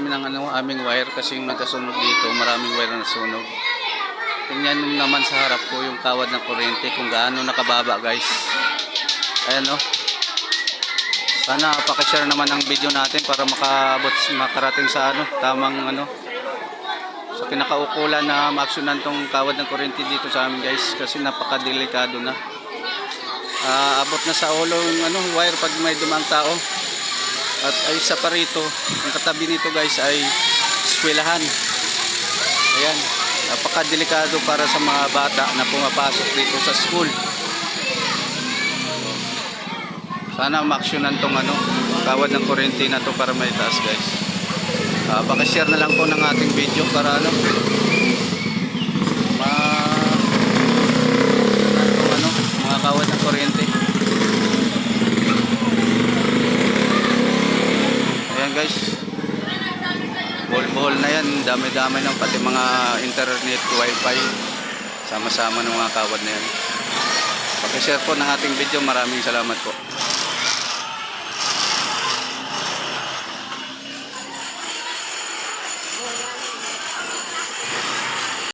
kami ng ano, aming wire kasi yung nagkasunog dito, maraming wire na nasunog. Tingnan nyo naman sa harap ko yung kawad ng kuryente kung gaano nakababa guys. Ayan o. Sana pakishare naman ang video natin para makabot, makarating sa ano, tamang ano, sa kinakaukulan na maaksyonan tong kawad ng kuryente dito sa amin guys kasi napakadelikado na. Ah, abot na sa ulo yung ano, wire pag may dumang tao. At ay isa pa rito, ang katabi nito guys ay eskwelahan. Ayan, napakadelikado para sa mga bata na pumapasok dito sa school. Sana maaksyonan tong ano, kawad ng kuryente na to para may taas guys. Uh, share na lang po ng ating video para ano, ma itong ano, mga kawad ng kuryente. Ayan guys. Buhol-buhol na yan. Dami-dami ng pati mga internet, wifi. Sama-sama ng mga kawad na yan. Pakishare po ng ating video. Maraming salamat po.